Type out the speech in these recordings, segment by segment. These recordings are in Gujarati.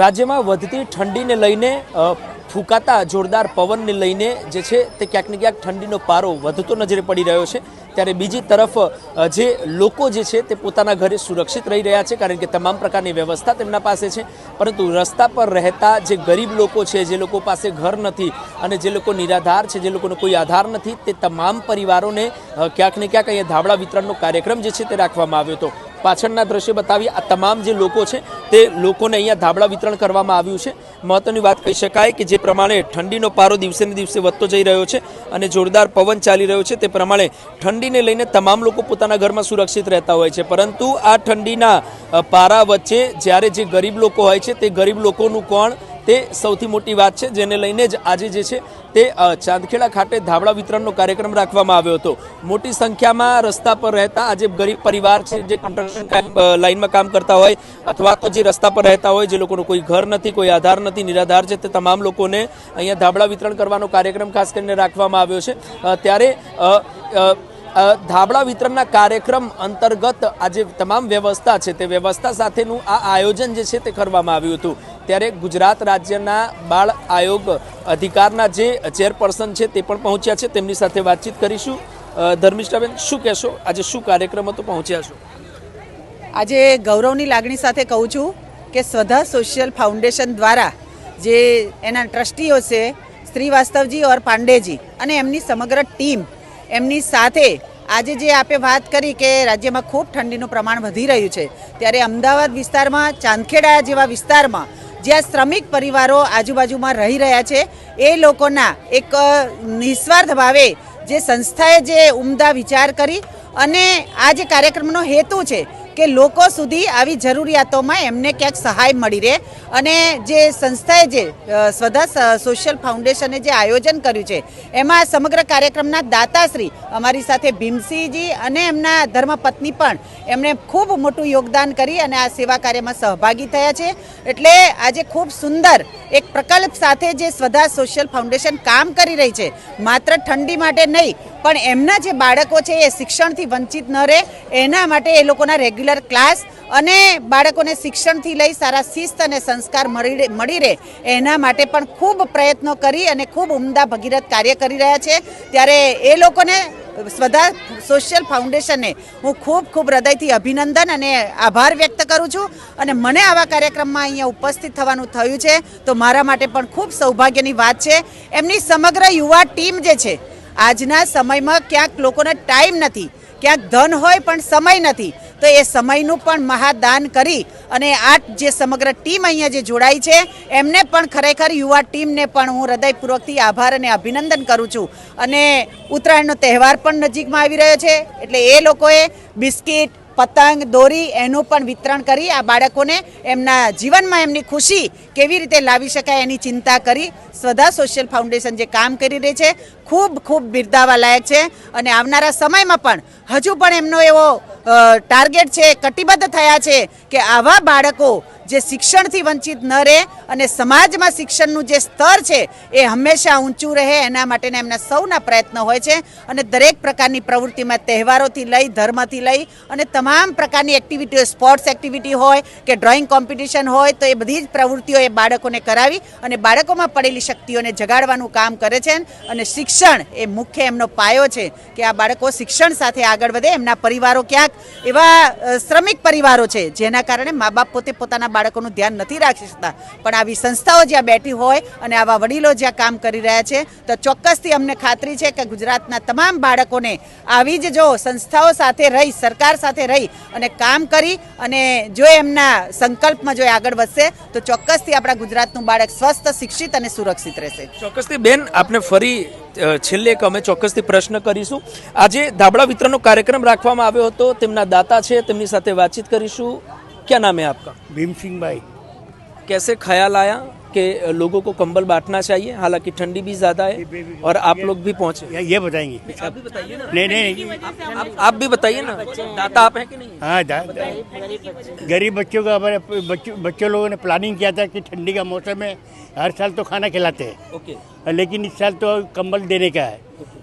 રાજ્યમાં વધતી ઠંડીને લઈને ફૂંકાતા જોરદાર પવનને લઈને જે છે તે ક્યાંક ને ક્યાંક ઠંડીનો પારો વધતો નજરે પડી રહ્યો છે. ત્યારે બીજી તરફ જે લોકો જે છે તે પોતાના ઘરે સુરક્ષિત રહી રહ્યા છે, કારણ કે તમામ પ્રકારની વ્યવસ્થા તેમના પાસે છે. પરંતુ રસ્તા પર રહેતા જે ગરીબ લોકો છે, જે લોકો પાસે ઘર નથી અને જે લોકો નિરાધાર છે, જે લોકોનો કોઈ આધાર નથી, તે તમામ પરિવારોને ક્યાંક ને ક્યાંક અહીંયા ધાબળા વિતરણનો કાર્યક્રમ જે છે તે રાખવામાં આવ્યો હતો. પાછળના દ્રશ્ય બતાવી આ તમામ જે લોકો છે તે લોકોને અહીંયા ધાબળા વિતરણ કરવામાં આવ્યું છે. મહત્વની વાત કહી શકાય કે જે પ્રમાણે ઠંડીનો પારો દિવસે ને દિવસે વધતો જઈ રહ્યો છે અને જોરદાર પવન ચાલી રહ્યો છે તે પ્રમાણે ઠંડીને લઈને તમામ લોકો પોતાના ઘરમાં સુરક્ષિત રહેતા હોય છે. પરંતુ આ ઠંડીના પારા વચ્ચે જ્યારે જે ગરીબ લોકો હોય છે તે ગરીબ લોકોનું કોણ? તે સૌથી મોટી વાત છે, જેને લઈને જ આજે જે છે તે ચાંદખેડા ખાતે ધાબળા વિતરણનો કાર્યક્રમ રાખવામાં આવ્યો હતો. મોટી સંખ્યામાં રસ્તા પર રહેતા આજે ગરીબ પરિવાર છે, જે કન્સ્ટ્રક્શન લાઇનમાં કામ કરતા હોય અથવા તો જે રસ્તા પર રહેતા હોય, જે લોકોનું કોઈ ઘર નથી, કોઈ આધાર નથી, નિરાધાર છે, તે તમામ લોકોને અહીંયા ધાબળા વિતરણ કરવાનો કાર્યક્રમ ખાસ કરીને રાખવામાં આવ્યો છે. ત્યારે ધાબળા વિતરણના કાર્યક્રમ અંતર્ગત આજે તમામ વ્યવસ્થા છે, તે વ્યવસ્થા સાથેનું આ આયોજન જે છે તે કરવામાં આવ્યું હતું. ત્યારે ગુજરાત રાજ્યના બાળ આયોગ અધિકારના જે ચેરપર્સન છે તે પણ પહોંચ્યા છે. તેમની સાથે વાતચીત કરીશું. ધર્મિષ્ઠાબેન, શું કહેશો? આજે શું કાર્યક્રમ હતો? પહોંચ્યા છો. આજે ગૌરવની લાગણી સાથે કહું છું કે સ્વધા સોશિયલ ફાઉન્ડેશન દ્વારા જે એના ટ્રસ્ટીઓ છે, શ્રીવાસ્તવજી ઓર પાંડેજી અને એમની સમગ્ર ટીમ એમની સાથે આજે જે આપે વાત કરી કે રાજ્યમાં ખૂબ ઠંડીનું પ્રમાણ વધી રહ્યું છે, ત્યારે અમદાવાદ વિસ્તારમાં, ચાંદખેડા જેવા વિસ્તારમાં જ્યાં શ્રમિક પરિવારો આજુબાજુમાં રહી રહ્યા છે, એ લોકોના એક નિસ્વાર્થ ભાવે જે સંસ્થાએ જે ઉમદા વિચાર કરી અને આ જે કાર્યક્રમનો હેતુ છે કે લોકો સુધી આવી જરૂરિયાતોમાં એમને ક્યાંક સહાય મળી રહે. અને જે સંસ્થાએ જે સ્વધા સોશિયલ ફાઉન્ડેશને જે આયોજન કર્યું છે, એમાં સમગ્ર કાર્યક્રમના દાતાશ્રી અમારી સાથે ભીમસિંહજી અને એમના ધર્મપત્ની પણ એમણે ખૂબ મોટું યોગદાન કરી અને આ સેવા કાર્યમાં સહભાગી થયા છે. એટલે આજે ખૂબ સુંદર એક પ્રકલ્પ સાથે જે સ્વધા સોશિયલ ફાઉન્ડેશન કામ કરી રહી છે, માત્ર ઠંડી માટે નહીં, પણ એમના જે બાળકો છે એ શિક્ષણથી વંચિત ન રહે, એના માટે એ લોકોના રેગ્યુલર ક્લાસ અને બાળકોને શિક્ષણથી લઈ સારા શિસ્ત અને સંસ્કાર મળી મળી રહે એના માટે પણ ખૂબ પ્રયત્નો કરી અને ખૂબ ઉમદા ભગીરથ કાર્ય કરી રહ્યા છે. ત્યારે એ લોકોને સ્વધા સોશિયલ ફાઉન્ડેશનને હું ખૂબ ખૂબ હૃદયથી અભિનંદન અને આભાર વ્યક્ત કરું છું અને મને આવા કાર્યક્રમમાં અહીંયા ઉપસ્થિત થવાનું થયું છે. તો મારા માટે પણ ખૂબ સૌભાગ્યની વાત છે. એમની સમગ્ર યુવા ટીમ જે છે, આજના સમયમાં ક્યાંક લોકોને ટાઈમ નથી, ક્યાંક ધન હોય પણ સમય નથી. તો એ સમયનું પણ મહાદાન કરી અને આ જે સમગ્ર ટીમ અહીંયા જે જોડાઈ છે, એમને પણ ખરેખર યુવા ટીમને પણ હું હૃદયપૂર્વકથી આભાર અને અભિનંદન કરું છું. અને ઉત્તરાયણનો તહેવાર પણ નજીકમાં આવી રહ્યો છે, એટલે એ લોકોએ બિસ્કિટ પતંગ દોરી એનું પણ વિતરણ કરી આ બાળકોને એમના જીવનમાં એમની ખુશી કેવી રીતે લાવી શકાય એની ચિંતા કરી. સ્વધા સોશિયલ ફાઉન્ડેશન જે કામ કરી રહી છે, ખૂબ ખૂબ બિરદાવા લાયક છે અને આવનારા સમયમાં પણ હજુ પણ એમનો એવો ટાર્ગેટ છે, કટિબદ્ધ થયા છે કે આવા બાળકો જે શિક્ષણથી વંચિત ન રહે અને સમાજમાં શિક્ષણનું જે સ્તર છે એ હંમેશા ઊંચું રહે, એના માટેના એમના સૌના પ્રયત્નો હોય છે. અને દરેક પ્રકારની પ્રવૃત્તિમાં તહેવારોથી લઈ, ધર્મથી લઈ અને તમામ પ્રકારની એક્ટિવિટીઓ સ્પોર્ટ્સ એક્ટિવિટી હોય કે ડ્રોઈંગ કોમ્પિટિશન હોય, તો એ બધી જ પ્રવૃત્તિઓ એ બાળકોને કરાવી અને બાળકોમાં પડેલી શક્તિઓને જગાડવાનું કામ કરે છે. અને શિક્ષણ એ મુખ્ય એમનો પાયો છે કે આ બાળકો શિક્ષણ સાથે આગળ વધે, એમના પરિવારો ક્યાંક એવા શ્રમિક પરિવારો છે જેના કારણે મા બાપ પોતે પોતાના બાળકોનું ધ્યાન નથી રાખી શકતા. પણ આવી સંસ્થાઓ જ્યાં બેઠી હોય અને આવા વડીલો જ્યાં કામ કરી રહ્યા છે, તો ચોક્કસથી અમને ખાતરી છે કે ગુજરાતના તમામ બાળકોને આવી જ જો સંસ્થાઓ સાથે રહી, સરકાર સાથે રહી અને કામ કરી અને જો એમના સંકલ્પમાં જો આગળ વધશે, તો ચોક્કસથી આપણા ગુજરાતનું બાળક સ્વસ્થ, શિક્ષિત અને સુરક્ષિત રહેશે. ચોક્કસથી બેન, આપને ફરી છેલ્લે અમે ચોક્કસથી પ્રશ્ન કરીશું. આજે ધાબળા વિતરણનો કાર્યક્રમ રાખવામાં આવ્યો હતો. તેમના દાતા છે, તેમની સાથે વાતચીત કરીશું. क्या नाम है आपका? भीम सिंह भाई। कैसे ख्याल आया कि लोगों को कंबल बांटना चाहिए? हालाँकि ठंडी भी ज़्यादा है और आप लोग भी पहुँचे। ये बताएँगे। आप भी बताइए ना। नहीं नहीं आप भी बताइए ना। दाता आप हैं कि नहीं? हाँ गरीब बच्चों का हमारे बच्चों बच्चों लोगों ने प्लानिंग किया था कि ठंडी का मौसम है हर साल तो खाना खिलाते हैं। ओके। हाँ, लेकिन इस साल तो कंबल देने का है।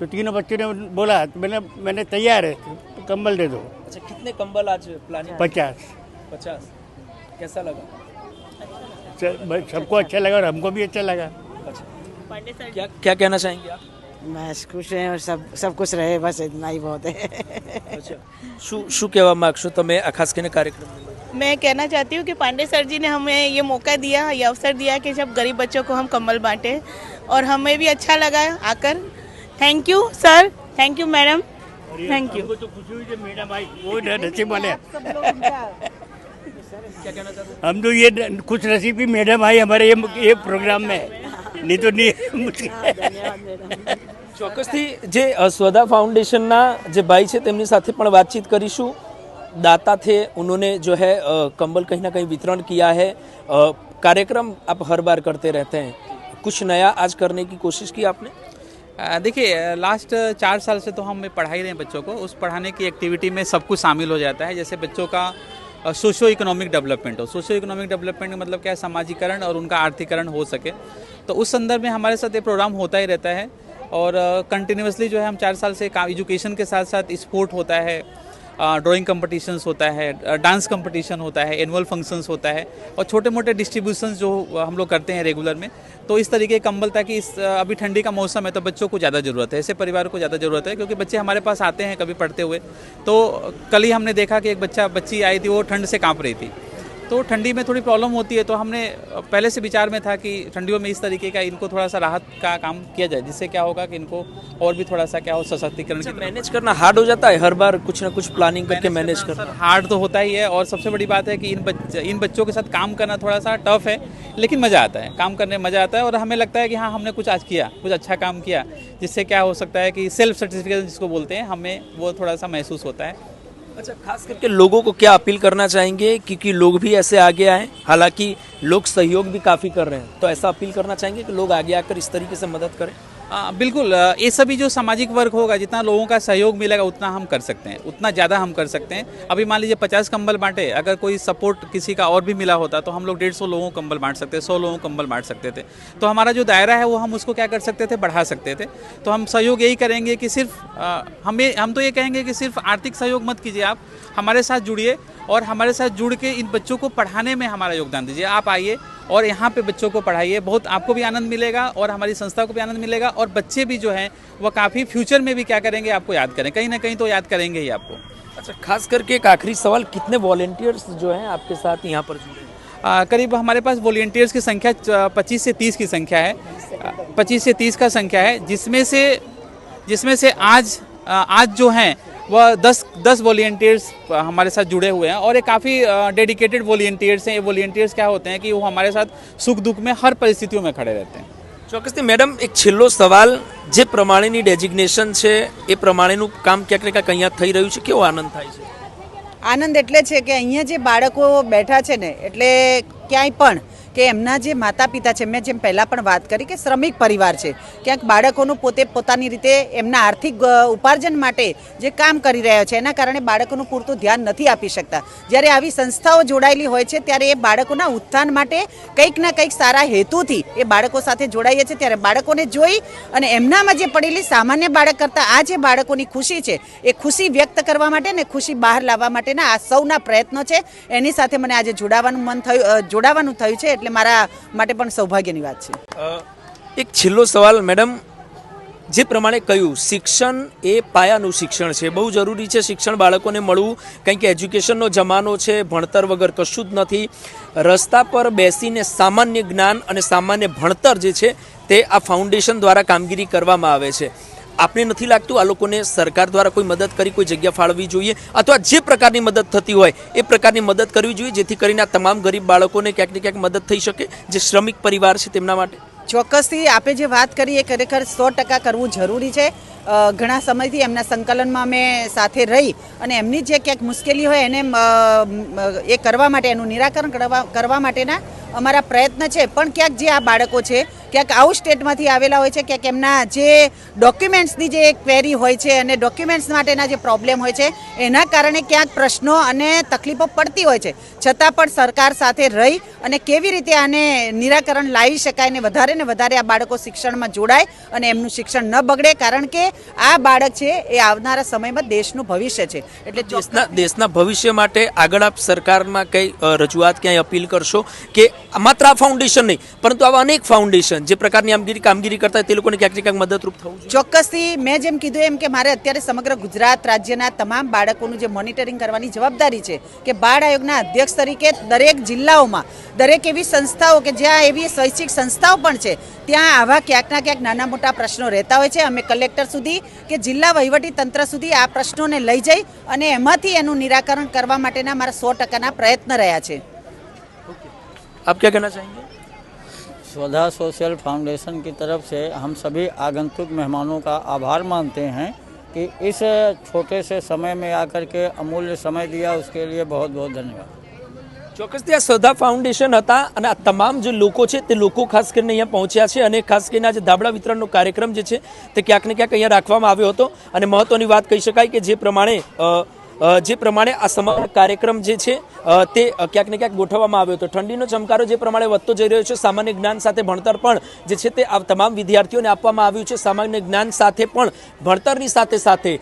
तो तीनों बच्चों ने बोला तो मैंने मैंने तैयार है तो कंबल दे दो। अच्छा कितने कंबल आज प्लानिंग पचास। पचास कैसा लगा स- सबको अच्छा लगा और हमको भी अच्छा लगा क्या क्या कहना चाहेंगे आप बस खुश हैं और सब सब कुछ रहे बस इतना ही बहुत है અચ્છા શું શું કહેવા માંગશો તમે આ ખાસ કરીને કાર્યક્રમ मैं कहना चाहती हूँ कि पांडे सर जी ने हमें ये मौका दिया ये अवसर दिया कि जब गरीब बच्चों को हम कम्बल बांटे और हमें भी अच्छा लगा आकर thank you sir thank you madam thank you हमको तो खुशी हुई कि मैडम आई वो नसीब वाले क्या कहना हम तो ये कुछ रेसिपी मैडम आई हमारे ये ये प्रोग्राम में। नहीं तो नहीं हाँ, ચોક્કસથી જે સ્વદા ફાઉન્ડેશનના જે ભાઈ છે તેમની સાથે પણ दाता थे उन्होंने जो है कंबल कहीं ना कहीं वितरण किया है कार्यक्रम आप हर बार करते रहते हैं कुछ नया आज करने की कोशिश की आपने देखिए लास्ट चार साल से तो हम पढ़ा ही रहे हैं बच्चों को उस पढ़ाने की एक्टिविटी में सब कुछ शामिल हो जाता है जैसे बच्चों का सोशो इकोनॉमिक डेवलपमेंट हो। सोशो इकोनॉमिक डेवलपमेंट मतलब क्या है? सामाजिकरण और उनका आर्थिकरण हो सके। तो उस संदर्भ में हमारे साथ ये प्रोग्राम होता ही रहता है और कंटिन्यूसली जो है हम चार साल से काम एजुकेशन के साथ साथ स्पोर्ट होता है। ड्राइंग कंपटीशंस होता है डांस कंपटीशन होता है एनुअल फ़ंक्शंस होता है और छोटे मोटे डिस्ट्रीब्यूशन जो हम लोग करते हैं रेगुलर में तो इस तरीके का कंबल कि इस अभी ठंडी का मौसम है तो बच्चों को ज़्यादा ज़रूरत है, ऐसे परिवार को ज़्यादा ज़रूरत है क्योंकि बच्चे हमारे पास आते हैं कभी पढ़ते हुए तो कल ही हमने देखा कि एक बच्चा, बच्ची आई थी, वो ठंड से काँप रही थी। तो ठंडी में थोड़ी प्रॉब्लम होती है तो हमने पहले से विचार में था कि ठंडियों में इस तरीके का इनको थोड़ा सा राहत का काम किया जाए जिससे क्या होगा कि इनको और भी थोड़ा सा क्या हो सशक्तिकरण की मैनेज करना हार्ड हो जाता है हर बार कुछ ना कुछ प्लानिंग करके मैनेज करना हार्ड तो होता ही है और सबसे बड़ी बात है कि इन बच, इन बच्चों के साथ काम करना थोड़ा सा टफ है लेकिन मज़ा आता है काम करने में मज़ा आता है और हमें लगता है कि हाँ हमने कुछ आज किया कुछ अच्छा काम किया जिससे क्या हो सकता है कि सेल्फ सर्टिफिकेशन जिसको बोलते हैं हमें वो थोड़ा सा महसूस होता है। अच्छा खास करके लोगों को क्या अपील करना चाहेंगे क्योंकि लोग भी ऐसे आगे आए हालांकि लोग सहयोग भी काफ़ी कर रहे हैं तो ऐसा अपील करना चाहेंगे कि लोग आगे आकर इस तरीके से मदद करें आ, बिल्कुल ये सभी जो सामाजिक वर्ग होगा जितना लोगों का सहयोग मिलेगा उतना हम कर सकते हैं। उतना ज़्यादा हम कर सकते हैं। अभी मान लीजिए पचास कंबल बांटे अगर कोई सपोर्ट किसी का और भी मिला होता तो हम लोग डेढ़ सौ लोगों कंबल बांट सकते सौ लोगों कंबल बांट सकते थे। तो हमारा जो दायरा है वो हम उसको क्या कर सकते थे बढ़ा सकते थे। तो हम सहयोग यही करेंगे कि सिर्फ़ आ, हमें हम तो ये कहेंगे कि सिर्फ़ आर्थिक सहयोग मत कीजिए आप हमारे साथ जुड़िए और हमारे साथ जुड़ के इन बच्चों को पढ़ाने में हमारा योगदान दीजिए। आप आइए और यहाँ पे बच्चों को पढ़ाइए। बहुत आपको भी आनंद मिलेगा और हमारी संस्था को भी आनंद मिलेगा और बच्चे भी जो हैं वह काफ़ी फ्यूचर में भी क्या करेंगे आपको याद करें। कहीं ना कहीं तो याद करेंगे ही आपको। अच्छा खास करके एक आखिरी सवाल कितने वॉलेंटियर्स जो हैं आपके साथ यहाँ पर जुड़े आ, करीब हमारे पास वॉल्टियर्स की संख्या पच्चीस से तीस की संख्या है। पच्चीस से तीस का संख्या है जिसमें से जिसमें से आज आज जो हैं वह दस दस वॉल्टियर्स हमारे साथ जुड़े हुए हैं और ये काफ़ी डेडिकेटेड वॉल्टियर्स हैं ये वॉल्टियर्स क्या होते हैं कि वो हमारे साथ सुख दुख में हर परिस्थितियों में खड़े रहते हैं ચોક્કસથી મેડમ એક છેલ્લો સવાલ જે પ્રમાણેની ડેઝિગ્નેશન છે એ પ્રમાણેનું કામ ક્યાંક ને ક્યાંક અહીંયા થઈ રહ્યું છે કેવો આનંદ થાય છે આનંદ એટલે છે કે અહીંયા જે બાળકો બેઠા છે ને એટલે ક્યાંય પણ કે એમના જે માતા પિતા છે, મેં જેમ પહેલાં પણ વાત કરી કે શ્રમિક પરિવાર છે, ક્યાંક બાળકોનું પોતે પોતાની રીતે એમના આર્થિક ઉપાર્જન માટે જે કામ કરી રહ્યા છે, એના કારણે બાળકોનું પૂરતું ધ્યાન નથી આપી શકતા. જ્યારે આવી સંસ્થાઓ જોડાયેલી હોય છે, ત્યારે એ બાળકોના ઉત્થાન માટે કંઈક ના કંઈક સારા હેતુથી એ બાળકો સાથે જોડાઈએ છીએ. ત્યારે બાળકોને જોઈ અને એમનામાં જે પડેલી સામાન્ય બાળક કરતાં આ જે બાળકોની ખુશી છે, એ ખુશી વ્યક્ત કરવા માટે ને ખુશી બહાર લાવવા માટેના આ સૌના પ્રયત્નો છે. એની સાથે મને આજે જોડાવાનું મન થયું જોડાવાનું થયું છે, એટલે મારા માટે પણ સૌભાગ્યની વાત છે. એક છેલ્લો સવાલ, મેડમ. જે પ્રમાણે કહ્યું, શિક્ષણ એ પાયાનું શિક્ષણ છે. બહુ જરૂરી છે શિક્ષણ બાળકોને મળવું. કંઈક એજ્યુકેશનનો જમાનો છે, ભણતર વગર કશું જ નથી. રસ્તા પર બેસીને સામાન્ય જ્ઞાન અને સામાન્ય ભણતર જે છે, તે આ ફાઉન્ડેશન દ્વારા કામગીરી કરવામાં આવે છે. આપને નથી લાગતું આ લોકોને સરકાર દ્વારા કોઈ મદદ કરી, કોઈ જગ્યા ફાળવવી જોઈએ? અથવા જે પ્રકારની મદદ થતી હોય, એ પ્રકારની મદદ કરવી જોઈએ જેથી કરીને આ તમામ ગરીબ બાળકોને ક્યાંક ને ક્યાંક મદદ થઈ શકે જે શ્રમિક પરિવાર છે તેમના માટે? ચોક્કસથી આપે જે વાત કરી, એ ખરેખર સો ટકા કરવું જરૂરી છે. ઘણા સમયથી એમના સંકલનમાં અમે સાથે રહી અને એમની જે ક્યાંક મુશ્કેલી હોય એને એ કરવા માટે, એનું નિરાકરણ કરવા માટેના અમારા પ્રયત્ન છે. પણ ક્યાંક જે આ બાળકો છે ક્યાંક આઉટ સ્ટેટમાંથી આવેલા હોય છે, ક્યાંક એમના જે ડોક્યુમેન્ટ્સની જે ક્વેરી હોય છે અને ડોક્યુમેન્ટ્સ માટેના જે પ્રોબ્લેમ હોય છે, એના કારણે ક્યાંક પ્રશ્નો અને તકલીફો પડતી હોય છે. છતાં પણ સરકાર સાથે રહી અને કેવી રીતે આને નિરાકરણ લાવી શકાય ને વધારે ને વધારે આ બાળકો શિક્ષણમાં જોડાય અને એમનું શિક્ષણ ન બગડે, કારણ કે આ બાળક છે, એ આવનારા સમયમાં દેશનું ભવિષ્ય છે. એટલે દેશના દેશના ભવિષ્ય માટે આગળ આપ સરકારમાં કઈ રજૂઆત ક્યાંય અપીલ કરશો કે માત્ર આ ફાઉન્ડેશન નહીં, પરંતુ આવા અનેક ફાઉન્ડેશન જે પ્રકારની આમગીરી કામગીરી કરતા તે લોકોને ક્યાંક ને ક્યાંક મદદરૂપ થવું ચોક્કસથી મેં જેમ કીધું એમ કે મારે અત્યારે સમગ્ર ગુજરાત રાજ્યના તમામ બાળકોનું જે મોનિટરિંગ કરવાની જવાબદારી છે કે બાળ આયોગના અધ્યક્ષ તરીકે દરેક જિલ્લાઓમાં દરેક એવી સંસ્થાઓ કે જ્યાં એવી શૈક્ષિક સંસ્થાઓ પણ છે ત્યાં આવા ક્યાંકના ક્યાંક નાના મોટા પ્રશ્નો રહેતા હોય છે. અમે કલેક્ટર સુધી કે જિલ્લા વહીવટી તંત્ર સુધી આ પ્રશ્નોને લઈ જઈ અને એમાંથી એનું નિરાકરણ કરવા માટેના મારા સો ટકાના પ્રયત્ન રહ્યા છે. આપ ક્યાં કહેના ચાહેંગે स्वधा सोशल फाउंडेशन की तरफ से हम सभी आगंतुक मेहमानों का आभार मानते हैं कि इस छोटे से समय में आकर के अमूल्य समय दिया उसके लिए बहुत बहुत धन्यवाद ચોક્કસથી આ શ્રદ્ધા ફાઉન્ડેશન હતા અને આ તમામ જે લોકો છે તે લોકો ખાસ કરીને અહીંયા પહોંચ્યા છે અને ખાસ કરીને આ જે ધાબળા વિતરણનો કાર્યક્રમ જે છે તે ક્યાંક ને ક્યાંક અહીંયા રાખવામાં આવ્યો હતો અને મહત્વની વાત કહી શકાય કે જે પ્રમાણે અ, અ, જે પ્રમાણે આ સમગ્ર કાર્યક્રમ જે છે તે ક્યાંક ને ક્યાંક ગોઠવવામાં આવ્યો હતો. ઠંડીનો ચમકારો જે પ્રમાણે વધતો જઈ રહ્યો છે, સામાન્ય જ્ઞાન સાથે ભણતર પણ જે છે તે તમામ વિદ્યાર્થીઓને આપવામાં આવ્યું છે. સામાન્ય જ્ઞાન સાથે પણ ભણતરની સાથે સાથે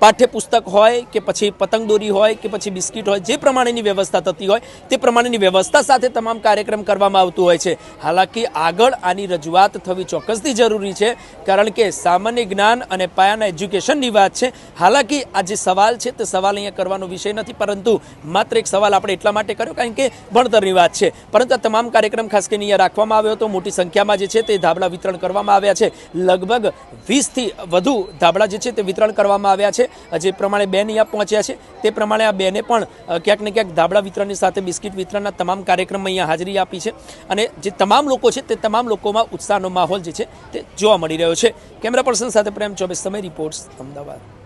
પાઠ્યપુસ્તક હોય કે પછી પતંગ દોરી હોય કે પછી બિસ્કિટ હોય, જે પ્રમાણેની વ્યવસ્થા થતી હોય, તે પ્રમાણેની વ્યવસ્થા સાથે તમામ કાર્યક્રમ કરવામાં આવતું હોય છે. હાલાકી આગળ આની રજૂઆત થવી ચોક્કસથી જરૂરી છે, કારણ કે સામાન્ય જ્ઞાન અને પાયાના એજ્યુકેશનની વાત છે. હાલાકી આ જે સવાલ છે તે સવાલ અહીંયા કરવાનો વિષય નથી, પરંતુ માત્ર એક સવાલ આપણે એટલા માટે કર્યો, કારણ કે ભણતરની વાત છે. પરંતુ આ તમામ કાર્યક્રમ ખાસ કરીને અહીંયા રાખવામાં આવ્યો હતો. મોટી સંખ્યામાં જે છે તે ધાબળા વિતરણ કરવામાં આવ્યા છે. લગભગ વીસથી વધુ ધાબળા જે છે તે વિતરણ કરવામાં આવ્યા છે. જે પ્રમાણે બેન અહીંયા પહોંચ્યા છે, તે પ્રમાણે આ બેને પણ ક્યાંક ને ક્યાંક ધાબળા વિતરણની સાથે બિસ્કિટ વિતરણના તમામ કાર્યક્રમમાં અહીંયા હાજરી આપી છે. અને જે તમામ લોકો છે તે તમામ લોકોમાં ઉત્સાહનો માહોલ જે છે તે જોવા મળી રહ્યો છે. કેમેરા પર્સન સાથે પ્રેમ ચોબીસ સમય રિપોર્ટ્સ, અમદાવાદ.